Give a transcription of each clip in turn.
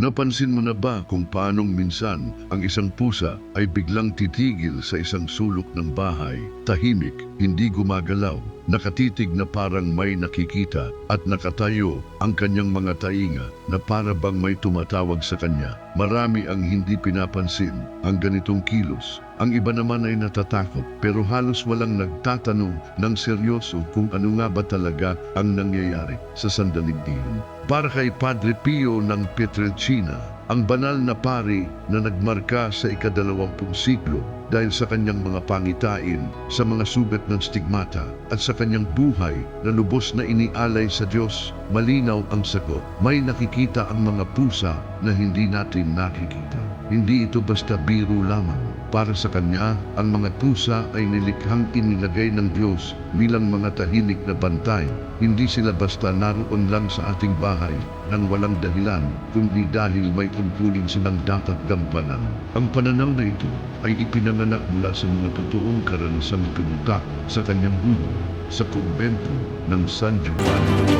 Napansin mo na ba kung paanong minsan ang isang pusa ay biglang titigil sa isang sulok ng bahay, tahimik, hindi gumagalaw, nakatitig na parang may nakikita at nakatayo ang kanyang mga tainga na para bang may tumatawag sa kanya. Marami ang hindi pinapansin ang ganitong kilos. Ang iba naman ay natatakot pero halos walang nagtatanong ng seryoso kung ano nga ba talaga ang nangyayari sa sandaling iyon. Para kay Padre Pio ng Pietrelcina, ang banal na pari na nagmarka sa ikadalawampung siklo dahil sa kanyang mga pangitain, sa mga sugat ng stigmata at sa kanyang buhay na lubos na inialay sa Diyos, malinaw ang sagot. May nakikita ang mga pusa na hindi natin nakikita. Hindi ito basta biro lamang. Para sa Kanya, ang mga pusa ay nilikhang inilagay ng Diyos bilang mga tahimik na bantay. Hindi sila basta naroon lang sa ating bahay nang walang dahilan, kundi dahil may tungkulin silang dapat gampanan. Ang pananaw na ito ay ipinanganak mula sa mga totoong karanasang pinutak sa kanyang buhay sa kumbento ng San Giovanni.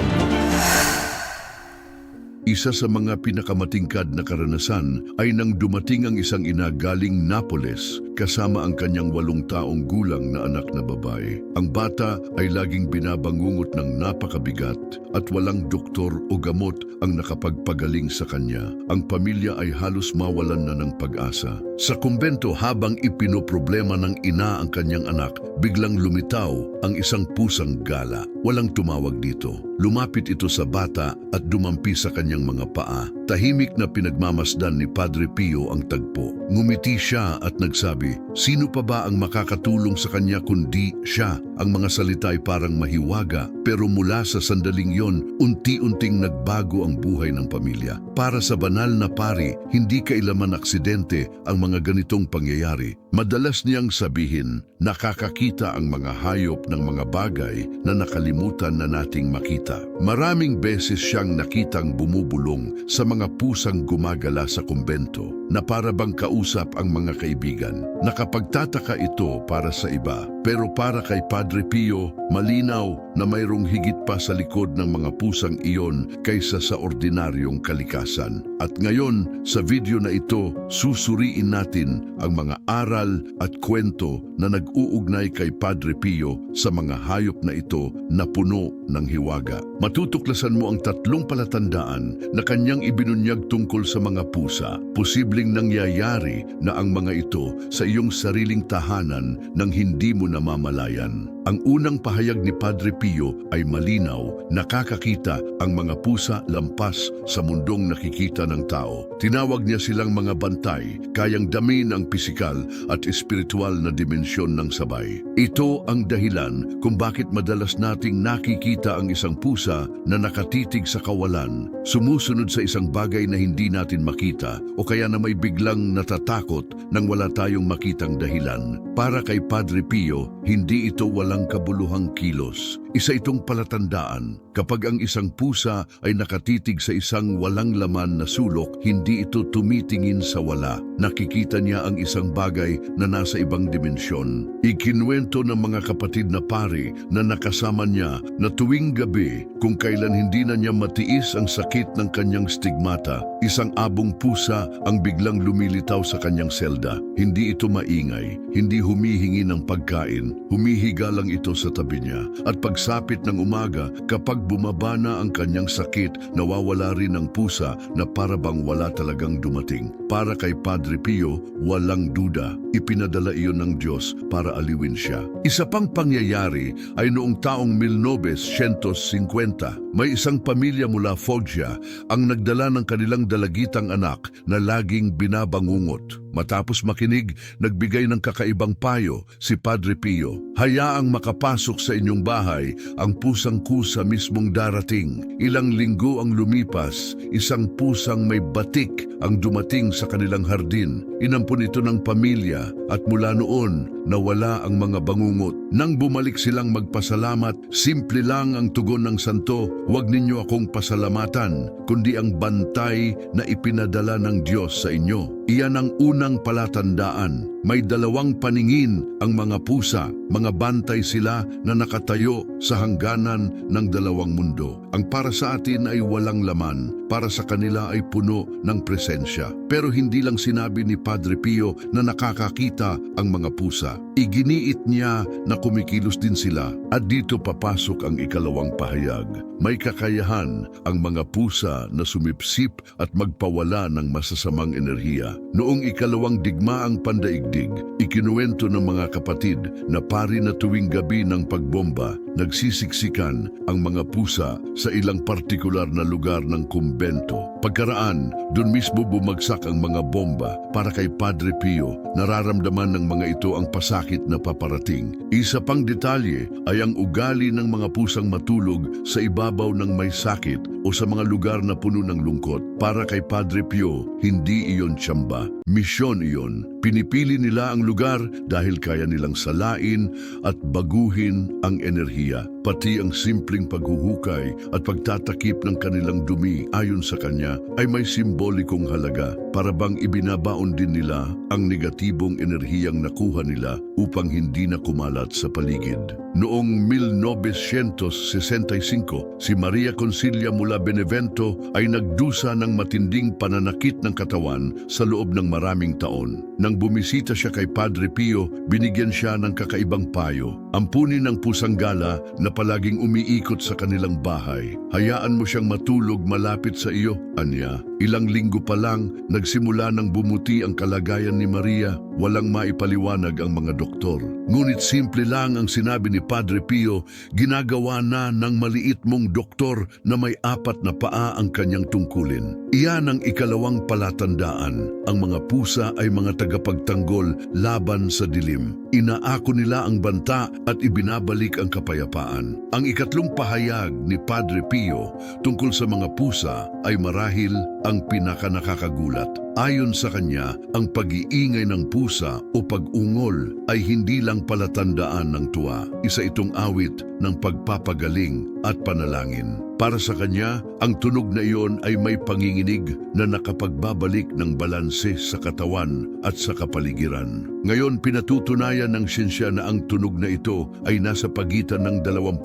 Isa sa mga pinakamatingkad na karanasan ay nang dumating ang isang ina galing Napoles kasama ang kanyang walong taong gulang na anak na babae. Ang bata ay laging binabangungot ng napakabigat at walang doktor o gamot ang nakapagpagaling sa kanya. Ang pamilya ay halos mawalan na ng pag-asa. Sa kumbento habang ipinoproblema ng ina ang kanyang anak, biglang lumitaw ang isang pusang gala. Walang tumawag dito. Lumapit ito sa bata at dumampi sa kanyang mga paa. Tahimik na pinagmamasdan ni Padre Pio ang tagpo. Ngumiti siya at nagsabi, Sino pa ba ang makakatulong sa kanya kundi siya? Ang mga salita ay parang mahiwaga, pero mula sa sandaling yon, unti-unting nagbago ang buhay ng pamilya. Para sa banal na pari, hindi kailaman aksidente ang mga ganitong pangyayari. Madalas niyang sabihin, nakakakita ang mga hayop ng mga bagay na nakalimutan na nating makita. Maraming beses siyang nakitang bumubulong sa mga pusang gumagala sa kumbento na para bang kausap ang mga kaibigan. Nakapagtataka ito para sa iba, pero para kay Padre Pio, malinaw na mayroong higit pa sa likod ng mga pusang iyon kaysa sa ordinaryong kalikasan. At ngayon, sa video na ito, susuriin natin ang mga aral at kwento na nag-uugnay kay Padre Pio sa mga hayop na ito na puno ng hiwaga. Matutuklasan mo ang tatlong palatandaan na kanyang ibinunyag tungkol sa mga pusa. Posibleng nangyayari na ang mga ito sa iyong sariling tahanan nang hindi mo namamalayan. Ang unang pahayag ni Padre Pio ay malinaw, nakakakita ang mga pusa lampas sa mundong nakikita ng tao. Tinawag niya silang mga bantay, kayang damin ang pisikal at espiritual na dimensyon ng sabay. Ito ang dahilan kung bakit madalas nating nakikita ang isang pusa na nakatitig sa kawalan, sumusunod sa isang bagay na hindi natin makita o kaya na may biglang natatakot nang wala tayong makitang dahilan. Para kay Padre Pio, hindi ito walang kabuluhang kilos. Isa itong palatandaan kapag ang isang pusa ay nakatitig sa isang walang laman na sulok, hindi ito tumitingin sa wala. Nakikita niya ang isang bagay na nasa ibang dimensyon. Ikinwento ng mga kapatid na pari na nakasama niya na tuwing gabi kung kailan hindi na niya matiis ang sakit ng kanyang stigmata, isang abong pusa ang biglang lumilitaw sa kanyang selda. Hindi ito maingay, hindi humihingi ng pagkain, humihiga lang ito sa tabi niya. At pagsapit ng umaga, kapag bumaba na ang kanyang sakit, nawawala rin ang pusa na para bang wala talagang dumating. Para kay Padre Pio, walang duda. Ipinadala iyon ng Diyos para aliwin siya. Isa pang pangyayari ay noong taong 1950, may isang pamilya mula Foggia ang nagdala ng kanilang dalagitang anak na laging binabangungot. Matapos makinig, nagbigay ng kakaibang payo si Padre Pio. Hayaang makapasok sa inyong bahay ang pusang kusa mismong darating. Ilang linggo ang lumipas, isang pusang may batik ang dumating sa kanilang hardin. Inampun ito ng pamilya at mula noon nawala ang mga bangungot. Nang bumalik silang magpasalamat, simple lang ang tugon ng santo, huwag ninyo akong pasalamatan, kundi ang bantay na ipinadala ng Diyos sa inyo. Iyan ang unang palatandaan May dalawang paningin ang mga pusa, mga bantay sila na nakatayo sa hangganan ng dalawang mundo. Ang para sa atin ay walang laman, para sa kanila ay puno ng presensya. Pero hindi lang sinabi ni Padre Pio na nakakakita ang mga pusa. Iginiit niya na kumikilos din sila at dito papasok ang ikalawang pahayag. May kakayahan ang mga pusa na sumipsip at magpawala ng masasamang enerhiya. Noong ikalawang digmaang pandaigdig, ikinuwento ng mga kapatid na pari na tuwing gabi ng pagbomba, nagsisiksikan ang mga pusa sa ilang partikular na lugar ng kumbento. Pagkaraan, doon mismo bumagsak ang mga bomba para kay Padre Pio. Nararamdaman ng mga ito ang pasakit na paparating. Isa pang detalye ay ang ugali ng mga pusang matulog sa ibabaw ng may sakit o sa mga lugar na puno ng lungkot. Para kay Padre Pio, hindi iyon tsamba. Misyon iyon. Pinipili nila ang lugar dahil kaya nilang salain at baguhin ang enerhiya. Pati ang simpleng paghuhukay at pagtatakip ng kanilang dumi ayon sa kanya ay may simbolikong halaga para bang ibinabaon din nila ang negatibong enerhiyang nakuha nila upang hindi na kumalat sa paligid. Noong 1965, si Maria Concilia mula Benevento ay nagdusa ng matinding pananakit ng katawan sa loob ng maraming taon. Nang bumisita siya kay Padre Pio, binigyan siya ng kakaibang payo. Ampunin ng pusang gala na palaging umiikot sa kanilang bahay. Hayaan mo siyang matulog malapit sa iyo, anya. Ilang linggo pa lang, nagsimula ng bumuti ang kalagayan ni Maria. Walang maipaliwanag ang mga doktor. Ngunit simple lang ang sinabi ni Padre Pio, ginagawa na ng maliit mong doktor na may apat na paa ang kanyang tungkulin. Iyan ang ikalawang palatandaan. Ang mga pusa ay mga tagapagtanggol laban sa dilim. Inaako nila ang banta at ibinabalik ang kapayapaan. Ang ikatlong pahayag ni Padre Pio tungkol sa mga pusa ay marahil ang pinakanakakagulat. Ayon sa kanya, ang pag-iingay ng pusa o pag-ungol ay hindi lang palatandaan ng tuwa. Isa itong awit ng pagpapagaling at panalangin. Para sa kanya, ang tunog na iyon ay may panginginig na nakapagbabalik ng balanse sa katawan at sa kapaligiran. Ngayon, pinatutunayan ng siyensya na ang tunog na ito ay nasa pagitan ng 25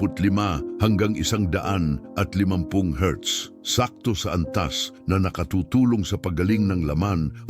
hanggang 100 at 50 hertz. Sakto sa antas na nakatutulong sa paggaling ng laman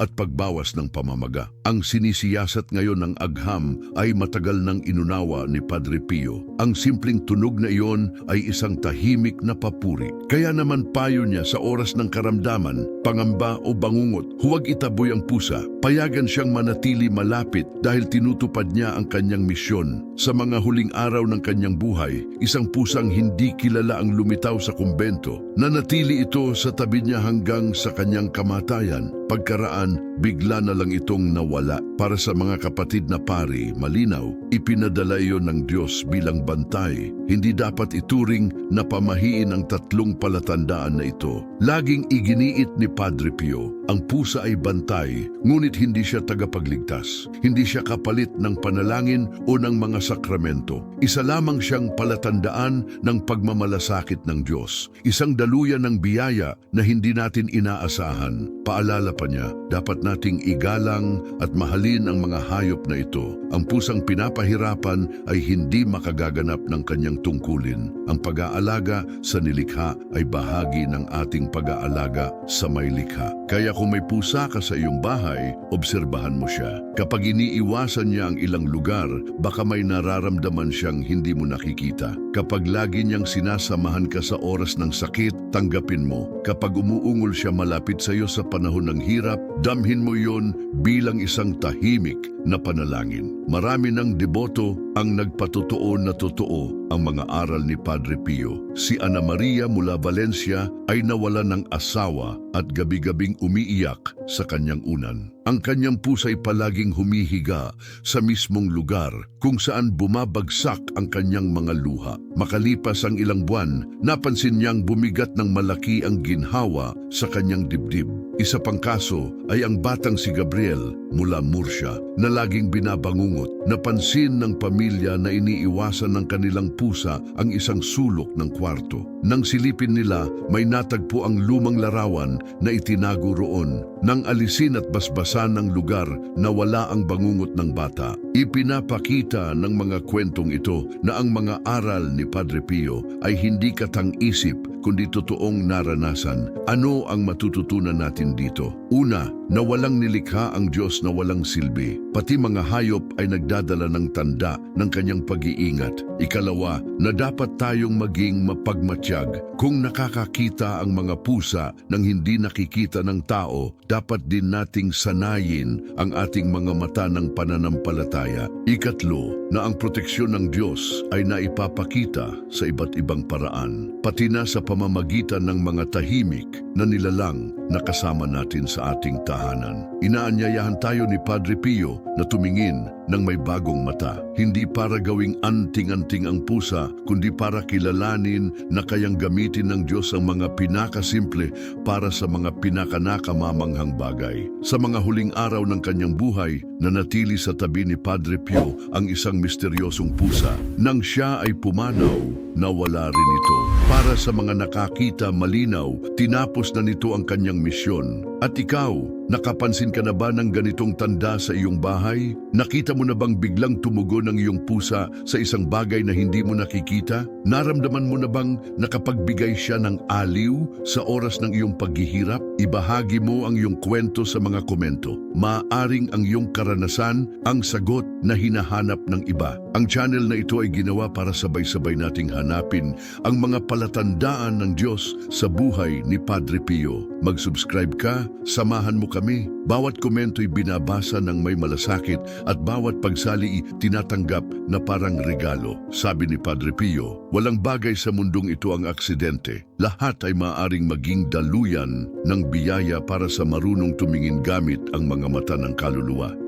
at pagbawas ng pamamaga. Ang sinisiyasat ngayon ng agham ay matagal nang inunawa ni Padre Pio. Ang simpleng tunog na iyon ay isang tahimik na papuri. Kaya naman payo niya sa oras ng karamdaman, pangamba o bangungot, huwag itaboy ang pusa. Payagan siyang manatili malapit dahil tinutupad niya ang kanyang misyon. Sa mga huling araw ng kanyang buhay, isang pusang hindi kilala ang lumitaw sa kumbento. Nanatili ito sa tabi niya hanggang sa kanyang kamatayan. Pagkaraan, bigla na lang itong nawala. Para sa mga kapatid na pari, malinaw, ipinadala iyon ng Diyos bilang bantay. Hindi dapat ituring na pamahiin ang tatlong palatandaan na ito. Laging iginiit ni Padre Pio, ang pusa ay bantay, ngunit hindi siya tagapagligtas. Hindi siya kapalit ng panalangin o ng mga sakramento. Isa lamang siyang palatandaan ng pagmamalasakit ng Diyos. Isang daluyan ng biyaya na hindi natin inaasahan. Paalala pa niya, dapat nating igalang at mahalin ang mga hayop na ito. Ang pusang pinapahirapan ay hindi makagaganap ng kanyang tungkulin. Ang pag-aalaga sa nilikha ay bahagi ng ating pag-aalaga sa may likha. Kaya kung may pusa ka sa iyong bahay, obserbahan mo siya. Kapag iniiwasan niya ang ilang lugar, baka may nararamdaman siyang hindi mo nakikita. Kapag lagi niyang sinasamahan ka sa oras ng sakit, tanggapin mo. Kapag umuungol siya malapit sa iyo sa panahon ng hirap, damhin mo yon bilang isang tahimik na panalangin. Marami ng deboto ang nagpatotoo na totoo ang mga aral ni Padre Pio. Si Ana Maria mula Valencia ay nawala ng asawa at gabi-gabing umiiyak sa kanyang unan. Ang kanyang pusa'y palaging humihiga sa mismong lugar kung saan bumabagsak ang kanyang mga luha. Makalipas ang ilang buwan, napansin niyang bumigat ng malaki ang ginhawa sa kanyang dibdib. Isa pang kaso ay ang batang si Gabriel mula Murcia na laging binabangungot. Napansin ng pamilya na iniiwasan ng kanilang pusa ang isang sulok ng kwarto. Nang silipin nila, may natagpo ang lumang larawan na itinago roon. Nang alisin at basbasan ng lugar na wala ang bangungot ng bata, ipinapakita ng mga kwentong ito na ang mga aral ni Padre Pio ay hindi katang-isip kundi totoong naranasan. Ano ang matututunan natin dito? Una, na walang nilikha ang Diyos na walang silbi. Pati mga hayop ay nagdadala ng tanda ng kanyang pag-iingat. Ikalawa, na dapat tayong maging mapagmatsyag. Kung nakakakita ang mga pusa ng hindi nakikita ng tao, dapat din nating sanayin ang ating mga mata ng pananampalataya. Ikatlo, na ang proteksyon ng Diyos ay naipapakita sa iba't ibang paraan, pati na sa pamamagitan ng mga tahimik na nilalang na kasama natin sa ating tahanan. Inaanyayahan tayo ni Padre Pio na tumingin ng may bagong mata, hindi para gawing anting-anting ang pusa, kundi para kilalanin na kayang gamitin ng Diyos ang mga pinakasimple para sa mga pinakanakamamanghang bagay. Sa mga huling araw ng kanyang buhay, nanatili sa tabi ni Padre Pio ang isang misteryosong pusa. Nang siya ay pumanaw, nawala rin ito. Para sa mga nakakita malinaw, tinapos na nito ang kanyang misyon. At ikaw, nakapansin ka na ba ng ganitong tanda sa iyong bahay? Nakita mo na bang biglang tumugon ang iyong pusa sa isang bagay na hindi mo nakikita? Naramdaman mo na bang nakapagbigay siya ng aliw sa oras ng iyong paghihirap? Ibahagi mo ang iyong kwento sa mga komento. Maaring ang iyong karanasan ang sagot na hinahanap ng iba. Ang channel na ito ay ginawa para sabay-sabay nating hanapin ang mga palatandaan ng Diyos sa buhay ni Padre Pio. Mag-subscribe ka, samahan mo kami. Bawat komento'y binabasa ng may malasakit at bawat pagsali tinatanggap na parang regalo. Sabi ni Padre Pio, walang bagay sa mundong ito ang aksidente. Lahat ay maaaring maging daluyan ng biyaya para sa marunong tumingin gamit ang mga mata ng kaluluwa.